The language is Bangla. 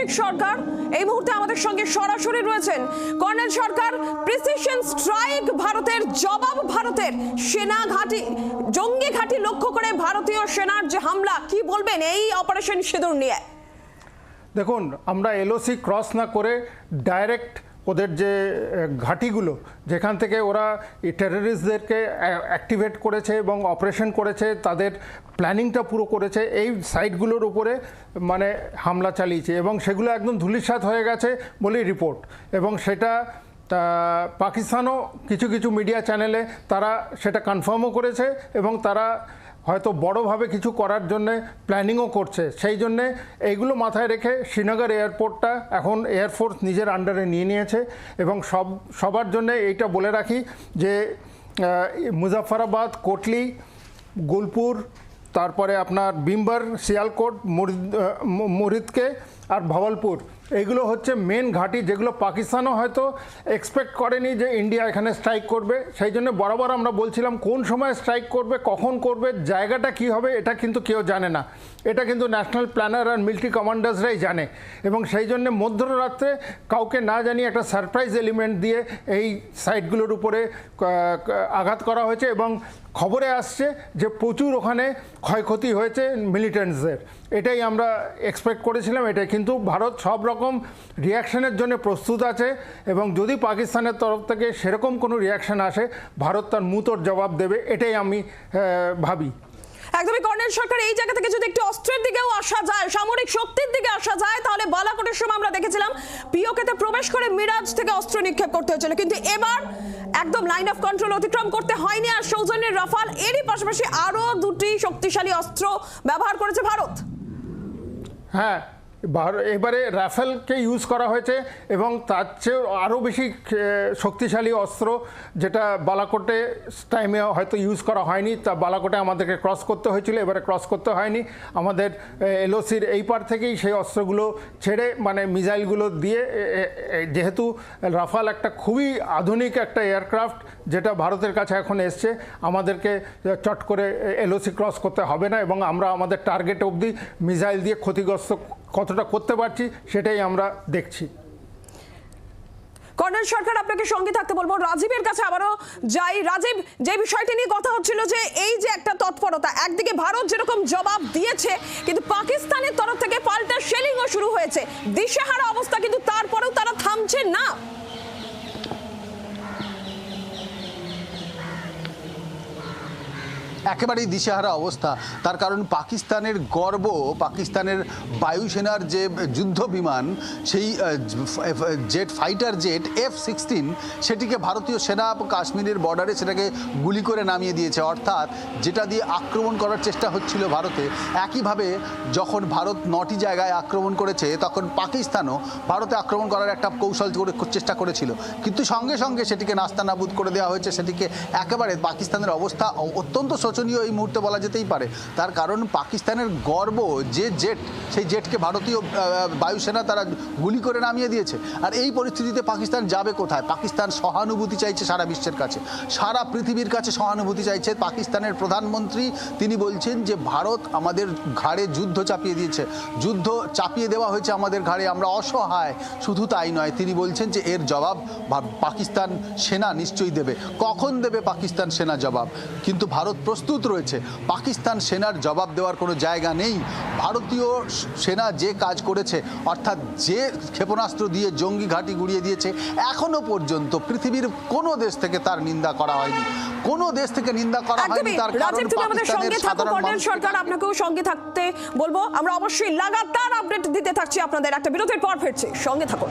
কৌশিক সরকার এই মুহূর্তে আমাদের সঙ্গে সরাসরি রয়েছেন কর্নেল সরকার প্রিসিশন স্ট্রাইক ভারতের, জবাব ভারতের, সেনা ঘাঁটি, জঙ্গি ঘাঁটি লক্ষ্য করে ভারতীয় সেনার যে হামলা, কি বলবেন এই অপারেশন সিঁদুর নিয়ে? দেখুন, আমরা এলওসি ক্রস না করে ডাইরেক্ট ওদের যে ঘাঁটিগুলো, যেখান থেকে ওরা টেররিস্টদেরকে অ্যাক্টিভেট করেছে এবং অপারেশন করেছে, তাদের প্ল্যানিংটা পুরো করেছে, এই সাইটগুলোর উপরে মানে হামলা চালিয়েছে এবং সেগুলো একদম ধূলিসাৎ হয়ে গেছে বলেই রিপোর্ট এবং সেটা, তা, পাকিস্তানও কিছু কিছু মিডিয়া চ্যানেলে তারা সেটা কনফার্মও করেছে এবং তারা হয়তো বড়োভাবে কিছু করার জন্যে প্ল্যানিংও করছে। সেই জন্যে এইগুলো মাথায় রেখে শ্রীনগর এয়ারপোর্টটা এখন এয়ারফোর্স নিজের আন্ডারে নিয়ে নিয়েছে এবং সব, সবার জন্যে এইটা বলে রাখি যে মুজাফরাবাদ কোটলি গুলপুর তারপরে আপনার বিম্বার, শিয়ালকোট মুরিদকে আর ভবালপুর এইগুলো হচ্ছে মেন ঘাঁটি যেগুলো পাকিস্তানও হয়তো এক্সপেক্ট করেনি যে ইন্ডিয়া এখানে স্ট্রাইক করবে। সেই জন্য বরাবর আমরা বলছিলাম কোন সময় স্ট্রাইক করবে, কখন করবে, জায়গাটা কি হবে এটা কিন্তু কেউ জানে না। এটা কিন্তু ন্যাশনাল প্ল্যানার আর মিলিটারি কমান্ডার্সরাই জানে। এবং সেই জন্য মধ্যরাত্রে কাউকে না জানিয়ে একটা সারপ্রাইজ এলিমেন্ট দিয়ে এই সাইটগুলোর উপরে আঘাত করা হয়েছে এবং খবরে আসছে যে প্রচুর ওখানে ক্ষয়ক্ষতি হয়েছে মিলিটেন্টসদের এটাই আমরা এক্সপেক্ট করেছিলাম, এটাই কিন্তু ভারত সব রকম রিয়াকশনের জন্য প্রস্তুত আছে এবং যদি পাকিস্তানের তরফ থেকে সেরকম কোনো রিয়াকশন আসে ভারত তার মুতোর জবাব দেবে এটাই আমি ভাবি। একদমই কর্নেল সরকার এই জায়গা থেকে যদি একটু অস্ত্রের দিকেও আসা যায় সামরিক শক্তির দিকে আসা যায় তাহলে বালাকোটের সময় আমরা দেখেছিলাম পিওকেতে প্রবেশ করে মিরাজ থেকে অস্ত্র নিক্ষেপ করতে হয়েছিল। কিন্তু এবার একদম লাইন অফ কন্ট্রোল অতিক্রম করতে হয়নি আর সৌজন্যের রাফাল এরই পাশাপাশি আরও দুটি শক্তিশালী অস্ত্র ব্যবহার করেছে ভারত। হ্যাঁ এবারে রাফেলকে ইউজ করা হয়েছে এবং তার চেয়েও আরও বেশি শক্তিশালী অস্ত্র যেটা বালাকোটে টাইমে হয়তো ইউজ করা হয়নি। তা বালাকোটে আমাদেরকে ক্রস করতে হয়েছিল, এবারে ক্রস করতে হয়নি। আমাদের এলওসির এই পার থেকেই সেই অস্ত্রগুলো ছেড়ে মানে মিসাইলগুলো দিয়ে যেহেতু রাফাল একটা খুবই আধুনিক একটা এয়ারক্রাফট, যেটা ভারতের কাছে এখন এসছে, আমাদেরকে চট করে এলওসি ক্রস করতে হবে না এবং আমরা আমাদের টার্গেট অবধি মিসাইল দিয়ে ক্ষতিগ্রস্ত কতটা করতে পারছি সেটাই আমরা দেখছি। কর্নেল সরকার, আপনাকে সঙ্গে থাকতে বলব। রাজীবের কাছে আবারও যাই। রাজীব, যে বিষয়টি নিয়ে কথা হচ্ছিল যে এই যে একটা তৎপরতা, একদিকে ভারত যেরকম জবাব দিয়েছে, কিন্তু পাকিস্তানের তরফ থেকে পাল্টা শেলিংও শুরু হয়েছে। দিশেহারা অবস্থা কিন্তু তারপরেও তারা থামছে না। একেবারেই দিশেহারা অবস্থা। তার কারণ পাকিস্তানের গর্ব, পাকিস্তানের বায়ুসেনার যে যুদ্ধ বিমান সেই jet, fighter jet, F sixteen, সেটিকে ভারতীয় সেনা কাশ্মীরের বর্ডারে সেটাকে গুলি করে নামিয়ে দিয়েছে। অর্থাৎ যেটা দিয়ে আক্রমণ করার চেষ্টা হচ্ছিল ভারতে, একইভাবে যখন ভারত নটি জায়গায় আক্রমণ করেছে, তখন পাকিস্তানও ভারতে আক্রমণ করার একটা কৌশল করে, চেষ্টা করেছিল। কিন্তু সঙ্গে সঙ্গে সেটিকে নাস্তানাবুদ করে দেওয়া হয়েছে। সেটিকে একেবারে পাকিস্তানের অবস্থা অত্যন্ত শোচনীয় এই মুহূর্তে বলা যেতেই পারে। তার কারণ পাকিস্তানের গর্ব, যে জেট, সেই জেটকে ভারতীয় বায়ুসেনা তারা গুলি করে নামিয়ে দিয়েছে। আর এই পরিস্থিতিতে পাকিস্তান যাবে কোথায়? পাকিস্তান সহানুভূতি চাইছে সারা বিশ্বের কাছে। সারা পৃথিবীর কাছে সহানুভূতি চাইছে পাকিস্তানের প্রধানমন্ত্রী। তিনি বলছেন যে, ভারত আমাদের ঘাড়ে যুদ্ধ চাপিয়ে দিয়েছে। যুদ্ধ চাপিয়ে দেওয়া হয়েছে আমাদের ঘাড়ে, আমরা অসহায়। শুধু তাই নয়, তিনি বলছেন যে, এর জবাব পাকিস্তান সেনা নিশ্চয়ই দেবে। কখন দেবে পাকিস্তান সেনা জবাব? কিন্তু ভারত প্রস্তুত রয়েছে। পাকিস্তান সেনার জবাব দেওয়ার কোনো জায়গা নেই। ভারতীয় সেনা যে কাজ করেছে অর্থাৎ যে ক্ষেপণাস্ত্র দিয়ে জঙ্গি ঘাঁটি গুড়িয়ে দিয়েছে এখনও পর্যন্ত পৃথিবীর কোনো দেশ থেকে তার নিন্দা করা হয়নি। কোনো দেশ থেকে নিন্দা করা হয়নি তার কারণ পাকিস্তানের সাধারণ সরকার আপনাকেও সঙ্গে থাকতে বলব। আমরা অবশ্যই লাগাতার আপডেট দিতে থাকছি আপনাদের একটা বিরতির পর ফিরছি। সঙ্গে থাকুন।